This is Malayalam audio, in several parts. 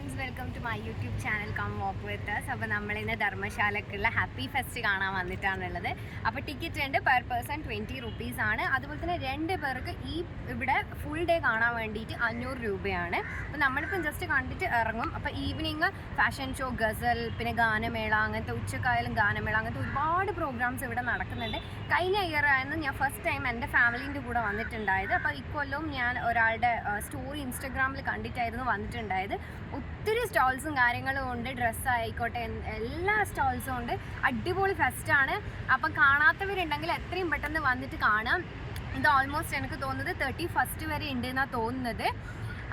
Friends welcome to my YouTube channel come walk with അപ്പോൾ നമ്മളിന്ന് ധർമ്മശാലക്കുള്ള ഹാപ്പി ഫെസ്റ്റ് കാണാൻ വന്നിട്ടാണുള്ളത്. അപ്പോൾ ടിക്കറ്റ് ഉണ്ട് പെർ പേഴ്സൺ ട്വന്റി റുപ്പീസ് ആണ്. അതുപോലെ തന്നെ രണ്ട് പേർക്ക് ഈ ഇവിടെ ഫുൾ ഡേ കാണാൻ വേണ്ടിയിട്ട് അഞ്ഞൂറ് രൂപയാണ്. അപ്പോൾ നമ്മളിപ്പം ജസ്റ്റ് കണ്ടിട്ട് ഇറങ്ങും. അപ്പോൾ ഈവനിങ് ഫാഷൻ ഷോ ഗസൽ പിന്നെ ഗാനമേള അങ്ങനത്തെ ഉച്ചക്കായാലും ഗാനമേള അങ്ങനത്തെ ഒരുപാട് പ്രോഗ്രാംസ് ഇവിടെ നടക്കുന്നുണ്ട്. കഴിഞ്ഞ ഇയർ ആയിരുന്നു ഞാൻ ഫസ്റ്റ് ടൈം എന്റെ ഫാമിലീന്റെ കൂടെ വന്നിട്ടുണ്ടായത്. അപ്പോൾ ഇക്കൊല്ലവും ഞാൻ ഒരാളുടെ സ്റ്റോറി ഇൻസ്റ്റഗ്രാമിൽ കണ്ടിട്ടായിരുന്നു വന്നിട്ടുണ്ടായത്. ഒത്തിരി സ്റ്റോൾസും കാര്യങ്ങളും ഉണ്ട് ഡ്രസ്സ് ആയിക്കോട്ടെ എൻ- എല്ലാ സ്റ്റോൾസും ഉണ്ട്. അടിപൊളി ഫെസ്റ്റാണ് അപ്പം കാണാത്തവരുണ്ടെങ്കിൽ എത്രയും പെട്ടെന്ന് വന്നിട്ട് കാണാം. ഇത് ഓൾമോസ്റ്റ് എനിക്ക് തോന്നുന്നത് തേർട്ടി ഫസ്റ്റ് വരെ ഉണ്ട് എന്നാണ് തോന്നുന്നത്.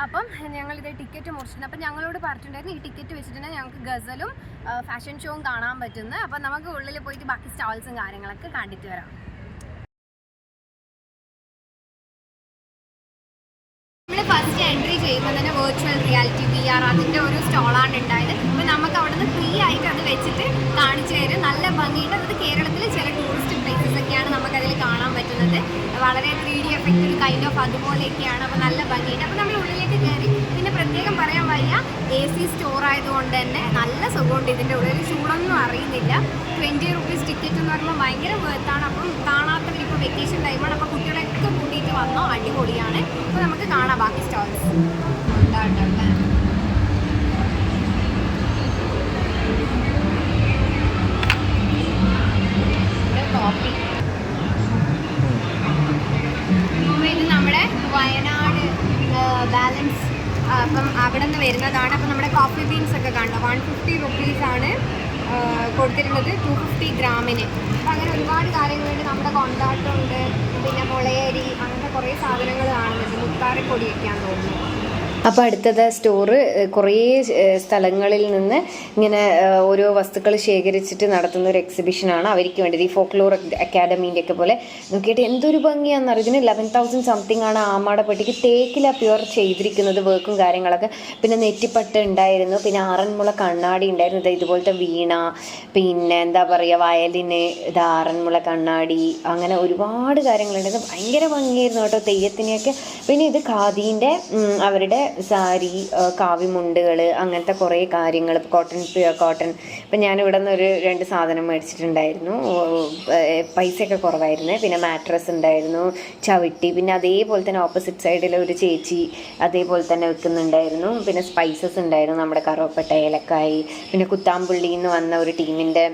അപ്പം ഞങ്ങളിത് ടിക്കറ്റ് മുറിച്ചിട്ടുണ്ട്. അപ്പം ഞങ്ങളോട് പറഞ്ഞിട്ടുണ്ടായിരുന്നു ഈ ടിക്കറ്റ് വെച്ചിട്ടുണ്ടെങ്കിൽ ഞങ്ങൾക്ക് ഗസലും ഫാഷൻ ഷോയും കാണാൻ പറ്റുന്നത് അപ്പം നമുക്ക് ഉള്ളിൽ പോയിട്ട് ബാക്കി സ്റ്റാൾസും കാര്യങ്ങളൊക്കെ കണ്ടിട്ട് വരാം. ഫസ്റ്റ് എൻട്രി ചെയ്യുമ്പോൾ തന്നെ വെർച്വൽ റിയാലിറ്റി വി ആർ അതിന്റെ ഒരു സ്റ്റോളാണ് ഉണ്ടായത്. അപ്പോൾ നമുക്ക് അവിടെ നിന്ന് ഫ്രീ ആയിട്ട് അത് വെച്ചിട്ട് കാണിച്ചു തരും. നല്ല ഭംഗിയുണ്ട്. അത് കേരളത്തിൽ ചില ടൂറിസ്റ്റ് പ്ലേസസ് ഒക്കെയാണ് നമുക്കതിൽ കാണാൻ പറ്റുന്നത്. വളരെ ത്രീ ഡി എഫക്റ്റ് ഒരു കൈൻഡ് ഓഫ് അതുപോലെയൊക്കെയാണ്. അപ്പോൾ നല്ല ഭംഗിയുണ്ട്. അപ്പോൾ നമ്മൾ ഉള്ളിലേക്ക് കയറി. പിന്നെ പ്രത്യേകം പറയാൻ വയ്യ എ സി സ്റ്റോർ ആയതുകൊണ്ട് തന്നെ നല്ല സുഖമുണ്ട് ഇതിന്റെ ഉള്ളിൽ. ചൂടൊന്നും അറിയുന്നില്ല. ട്വന്റി റുപ്പീസ് ടിക്കറ്റ് എന്ന് പറയുമ്പോൾ ഭയങ്കര വേർത്താണ് അപ്പം കാണാത്തവർ ഇപ്പോൾ വെക്കേഷൻ ടൈമാണ് അപ്പോൾ കുട്ടികളെയൊക്കെ കൂട്ടിയിട്ട് വന്നോ? അടിപൊളിയാണ്. അപ്പോൾ നമുക്ക് കാണാം ബാക്കി സ്റ്റോൾസ് ഇത് നമ്മുടെ വയനാട് ബാലൻസ് അപ്പം അവിടെ നിന്ന് വരുന്നതാണ്. അപ്പം നമ്മുടെ കോഫി ബീൻസ് ഒക്കെ കണ്ടോ? വൺ ഫിഫ്റ്റി റുപ്പീസാണ് കൊടുത്തിരുന്നത്. ടു ഫിഫ്റ്റി ഗ്രാമിന് അപ്പം അങ്ങനെ ഒരുപാട് കാര്യങ്ങളുണ്ട്. നമ്മുടെ കൊണ്ടാട്ടമുണ്ട് പിന്നെ മുളയരി അങ്ങനത്തെ കുറേ സാധനങ്ങൾ കാണുന്നുണ്ട് മുത്താരപ്പൊടിയൊക്കെയാണെന്ന് തോന്നുന്നു. അപ്പോൾ അടുത്തത് സ്റ്റോറ് കുറേ സ്ഥലങ്ങളിൽ നിന്ന് ഇങ്ങനെ ഓരോ വസ്തുക്കൾ ശേഖരിച്ചിട്ട് നടത്തുന്ന ഒരു എക്സിബിഷനാണ് അവർക്ക് വേണ്ടത്. ഈ ഫോക്ലോർ അക്കാഡമീന്റെ ഒക്കെ പോലെ. നോക്കിയിട്ട് എന്തൊരു ഭംഗിയാണെന്ന് അറിയുന്നത് ലെവൻ തൗസൻഡ് സംതിങ് ആണ് ആമാടപ്പെട്ടിക്ക് തേക്കില പ്യുവർ ചെയ്തിരിക്കുന്നത് വർക്കും കാര്യങ്ങളൊക്കെ. പിന്നെ നെറ്റിപ്പട്ട് ഉണ്ടായിരുന്നു. പിന്നെ ആറന്മുള കണ്ണാടി ഉണ്ടായിരുന്നു. ഇതാ ഇതുപോലത്തെ വീണ പിന്നെ എന്താ പറയുക വയലിന് ഇത് ആറന്മുള കണ്ണാടി അങ്ങനെ ഒരുപാട് കാര്യങ്ങളുണ്ടായിരുന്നു ഭയങ്കര ഭംഗിയായിരുന്നു കേട്ടോ തെയ്യത്തിനെയൊക്കെ. പിന്നെ ഇത് ഖാദീന്റെ അവരുടെ സാരി കാവിമുണ്ടുകൾ അങ്ങനത്തെ കുറേ കാര്യങ്ങൾ കോട്ടൺ പ്യുവർ കോട്ടൺ ഇപ്പം ഞാൻ ഇവിടെ നിന്ന് ഒരു രണ്ട് സാധനം മേടിച്ചിട്ടുണ്ടായിരുന്നു. പൈസയൊക്കെ കുറവായിരുന്നു. പിന്നെ മാട്രസ് ഉണ്ടായിരുന്നു ചവിട്ടി. പിന്നെ അതേപോലെ തന്നെ ഓപ്പോസിറ്റ് സൈഡിൽ ഒരു ചേച്ചി അതേപോലെ തന്നെ വെക്കുന്നുണ്ടായിരുന്നു. പിന്നെ സ്പൈസസ് ഉണ്ടായിരുന്നു നമ്മുടെ കറുവപ്പട്ട ഏലക്കായി. പിന്നെ കുത്താമ്പുള്ളി എന്ന് വന്ന ഒരു ടീമിന്റെ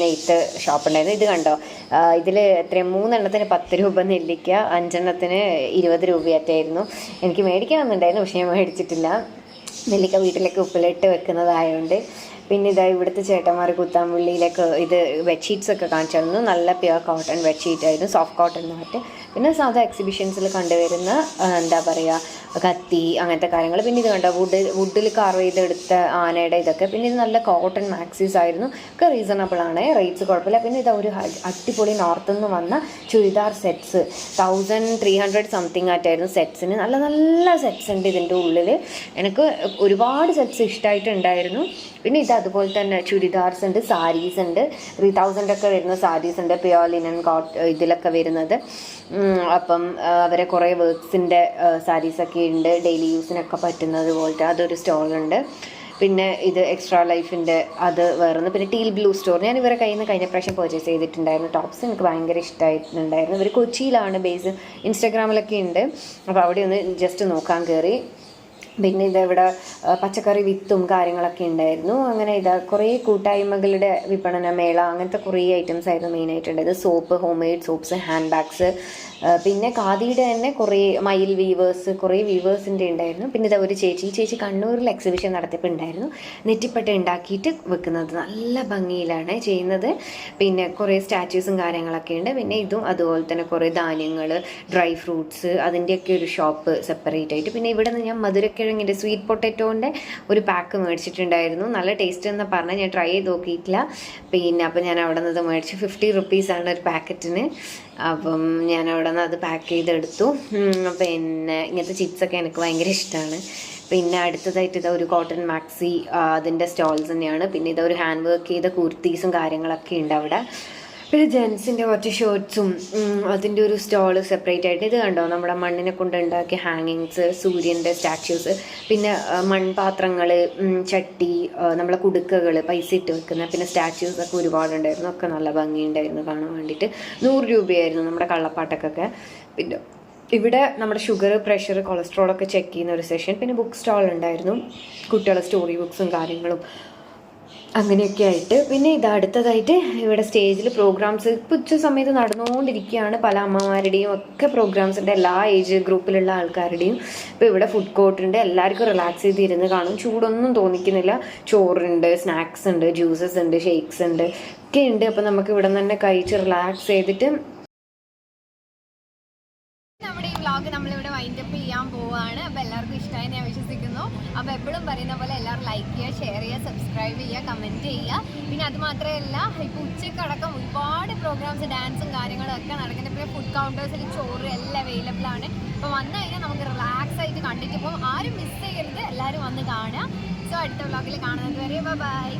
നെയ്ത്ത് ഷോപ്പ് ഉണ്ടായിരുന്നു. ഇത് കണ്ടോ? ഇതിൽ എത്രയും? മൂന്നെണ്ണത്തിന് പത്ത് രൂപ നെല്ലിക്ക അഞ്ചെണ്ണത്തിന് ഇരുപത് രൂപയായിട്ടായിരുന്നു എനിക്ക് മേടിക്കാൻ മേടിക്കണമെന്നുണ്ടായിരുന്നു പക്ഷേ ഞാൻ മേടിച്ചിട്ടില്ല. നെല്ലിക്ക വീട്ടിലേക്ക് ഉപ്പിലിട്ട് വെക്കുന്നതായതുകൊണ്ട് പിന്നെ ഇതാ ഇവിടുത്തെ ചേട്ടന്മാർ കുത്താമ്പുള്ളിയിലേക്ക് ഇത് ബെഡ്ഷീറ്റ്സ് ഒക്കെ തന്നു. നല്ല പ്യുവർ കോട്ടൺ ബെഡ്ഷീറ്റ് ആയിരുന്നു സോഫ്റ്റ് കോട്ടൺ എന്ന് പറഞ്ഞിട്ട് പിന്നെ സാധാ എക്സിബിഷൻസിൽ കണ്ടുവരുന്ന എന്താ പറയുക കത്തി അങ്ങനത്തെ കാര്യങ്ങൾ പിന്നെ ഇത് കണ്ടോ വുഡ് വുഡിൽ കാർവ് ചെയ്തെടുത്ത ആനയുടെ ഇതൊക്കെ. പിന്നെ ഇത് നല്ല കോട്ടൺ മാക്സീസ് ആയിരുന്നു. ഒക്കെ റീസണബിൾ ആണ്. റേറ്റ്സ് കുഴപ്പമില്ല. പിന്നെ ഇത് ഒരു അടിപൊളി നോർത്ത് നിന്ന് വന്ന churidar sets thousand three hundred something ആയിട്ടായിരുന്നു സെറ്റ്സിന് നല്ല നല്ല സെറ്റ്സ് ഉണ്ട് ഇതിന്റെ ഉള്ളിൽ എനിക്ക് ഒരുപാട് സെറ്റ്സ് ഇഷ്ടമായിട്ടുണ്ടായിരുന്നു പിന്നെ ഇത് അതുപോലെ തന്നെ ചുരിദാർസ് ഉണ്ട് സാരീസ് ഉണ്ട്. ത്രീ തൗസൻഡ് ഒക്കെ വരുന്ന സാരീസ് ഉണ്ട് പ്യോർ ലിനൻ കോട്ട് ഇതിലൊക്കെ വരുന്നത്. അപ്പം അവരെ കുറേ വർക്ക്സിന്റെ സാരീസൊക്കെ ഉണ്ട് ഡെയിലി യൂസിനൊക്കെ പറ്റുന്നത് പോലത്തെ അതൊരു സ്റ്റോളുണ്ട് പിന്നെ ഇത് എക്സ്ട്രാ ലൈഫിന്റെ അത് വേറൊന്ന്. പിന്നെ ടീൽ ബ്ലൂ സ്റ്റോർ ഞാൻ ഇവരെ കയ്യിൽ നിന്ന് കഴിഞ്ഞ പ്രാവശ്യം പർച്ചേസ് ചെയ്തിട്ടുണ്ടായിരുന്നു. ടോപ്സ് എനിക്ക് ഭയങ്കര ഇഷ്ടമായിട്ടുണ്ടായിരുന്നു ഇവർ കൊച്ചിയിലാണ് ബേസ് ഇൻസ്റ്റാഗ്രാമിലൊക്കെ ഉണ്ട്. അപ്പോൾ അവിടെ ഒന്ന് ജസ്റ്റ് നോക്കാൻ കയറി പിന്നെ ഇതവിടെ പച്ചക്കറി വിത്തും കാര്യങ്ങളൊക്കെ ഉണ്ടായിരുന്നു. അങ്ങനെ ഇതാ കുറേ കൂട്ടായ്മകളുടെ വിപണന മേള അങ്ങനത്തെ കുറേ ഐറ്റംസ് ആയിരുന്നു മെയിനായിട്ടുണ്ടായത് soap home made soaps hand bags പിന്നെ ഖാദിയുടെ തന്നെ കുറേ മയിൽ വീവേഴ്സ് കുറേ വീവേഴ്സിന്റെ ഉണ്ടായിരുന്നു. പിന്നെ ഇതാ ഒരു ചേച്ചി ചേച്ചി കണ്ണൂരിൽ എക്സിബിഷൻ നടത്തിയപ്പോൾ ഉണ്ടായിരുന്നു നെറ്റിപ്പട്ട ഉണ്ടാക്കിയിട്ട് വെക്കുന്നത്. നല്ല ഭംഗിയിലാണ് ചെയ്യുന്നത്. പിന്നെ കുറേ സ്റ്റാച്യൂസും കാര്യങ്ങളൊക്കെ ഉണ്ട്. പിന്നെ ഇതും അതുപോലെ തന്നെ കുറേ ധാന്യങ്ങൾ ഡ്രൈ ഫ്രൂട്ട്സ് അതിന്റെയൊക്കെ ഒരു ഷോപ്പ് സെപ്പറേറ്റ് ആയിട്ട്. പിന്നെ ഇവിടെ നിന്ന് ഞാൻ മധുരക്കിഴങ്ങിന്റെ സ്വീറ്റ് പൊട്ടറ്റോന്റെ ഒരു പാക്ക് മേടിച്ചിട്ടുണ്ടായിരുന്നു. നല്ല ടേസ്റ്റ് എന്ന് പറഞ്ഞാൽ ഞാൻ ട്രൈ ചെയ്ത് നോക്കിയിട്ടില്ല. പിന്നെ അപ്പം ഞാൻ അവിടെ നിന്ന് മേടിച്ചു. ഫിഫ്റ്റി റുപ്പീസാണ് ഒരു പാക്കറ്റിന് അപ്പം ഞാൻ അവിടെ നിന്ന് അത് പാക്ക് ചെയ്തെടുത്തു. പിന്നെ ഇങ്ങനത്തെ ചിപ്സൊക്കെ എനിക്ക് ഭയങ്കര ഇഷ്ടമാണ് പിന്നെ അടുത്തതായിട്ട് ഇതാ ഒരു കോട്ടൺ മാക്സി അതിന്റെ സ്റ്റോൾസ് തന്നെയാണ്. പിന്നെ ഇതൊരു ഹാൻഡ് വർക്ക് ചെയ്ത കുർത്തീസും കാര്യങ്ങളൊക്കെ ഉണ്ട് അവിടെ. പിന്നെ ജെൻസിന്റെ കുറച്ച് ഷർട്ട്സും അതിന്റെ ഒരു സ്റ്റോൾ സെപ്പറേറ്റ് ആയിട്ട് ഇത് കണ്ടോ? നമ്മുടെ മണ്ണിനെ കൊണ്ട് ഉണ്ടാക്കിയ ഹാങ്ങിങ്സ് സൂര്യന്റെ സ്റ്റാച്യൂസ് പിന്നെ മൺപാത്രങ്ങൾ ചട്ടി നമ്മളെ കുടുക്കകൾ പൈസ ഇട്ട് വെക്കുന്ന പിന്നെ സ്റ്റാച്യൂസ് ഒക്കെ ഒരുപാടുണ്ടായിരുന്നു. ഒക്കെ നല്ല ഭംഗിയുണ്ടായിരുന്നു കാണാൻ വേണ്ടിയിട്ട്. നൂറ് രൂപയായിരുന്നു നമ്മുടെ കള്ളപ്പാട്ടക്കൊക്കെ. പിന്നെ ഇവിടെ നമ്മുടെ ഷുഗർ പ്രഷർ കൊളസ്ട്രോൾ ഒക്കെ ചെക്ക് ചെയ്യുന്ന ഒരു സെഷൻ പിന്നെ ബുക്ക് സ്റ്റാൾ ഉണ്ടായിരുന്നു. കുട്ടികളുടെ സ്റ്റോറി ബുക്സും കാര്യങ്ങളും അങ്ങനെയൊക്കെ ആയിട്ട്. പിന്നെ ഇത് അടുത്തതായിട്ട് ഇവിടെ സ്റ്റേജിൽ പ്രോഗ്രാംസ് ഇപ്പോൾ ഉച്ച സമയത്ത് നടന്നുകൊണ്ടിരിക്കുകയാണ്. പല അമ്മമാരുടെയും ഒക്കെ പ്രോഗ്രാംസ് ഉണ്ട്. എല്ലാ ഏജ് ഗ്രൂപ്പിലുള്ള ആൾക്കാരുടെയും. ഇപ്പോൾ ഇവിടെ ഫുഡ് കോർട്ട് ഉണ്ട്. എല്ലാവർക്കും റിലാക്സ് ചെയ്ത് ഇരുന്ന് കാണും. ചൂടൊന്നും തോന്നിക്കുന്നില്ല. ചോറുണ്ട് സ്നാക്സ് ഉണ്ട് ജ്യൂസസ് ഉണ്ട് ഷേക്സ് ഉണ്ട്. ഒക്കെ ഉണ്ട്. അപ്പോൾ നമുക്ക് ഇവിടെ നിന്ന് തന്നെ കഴിച്ച് റിലാക്സ് ചെയ്തിട്ട് നമ്മുടെ ഈ വ്ളോഗ് നമ്മളിവിടെ വൈൻഡപ്പ് ചെയ്യാൻ പോവുകയാണ് അപ്പോൾ എല്ലാവർക്കും ഇഷ്ടമായി ഞാൻ വിശ്വസിക്കുന്നു. അപ്പോൾ എപ്പോഴും പറയുന്ന പോലെ എല്ലാവരും ലൈക്ക് ചെയ്യുക ഷെയർ ചെയ്യുക സബ്സ്ക്രൈബ് ചെയ്യുക കമന്റ് ചെയ്യുക. പിന്നെ അത് മാത്രമല്ല ഇപ്പോൾ ഉച്ചക്കടക്കം ഒരുപാട് പ്രോഗ്രാംസ് ഡാൻസും കാര്യങ്ങളും ഒക്കെ നടക്കുന്നത് പിന്നെ ഫുഡ് കൗണ്ടേഴ്സിൽ ചോറ് എല്ലാം അവൈലബിൾ ആണ്. അപ്പോൾ വന്നു കഴിഞ്ഞാൽ നമുക്ക് റിലാക്സ് ആയിട്ട് കണ്ടിട്ട് പോകും ആരും മിസ് ചെയ്യരുത്. എല്ലാവരും വന്ന് കാണുക. സോ അടുത്ത വ്ളോഗിൽ കാണുന്നത് വരെ ബൈ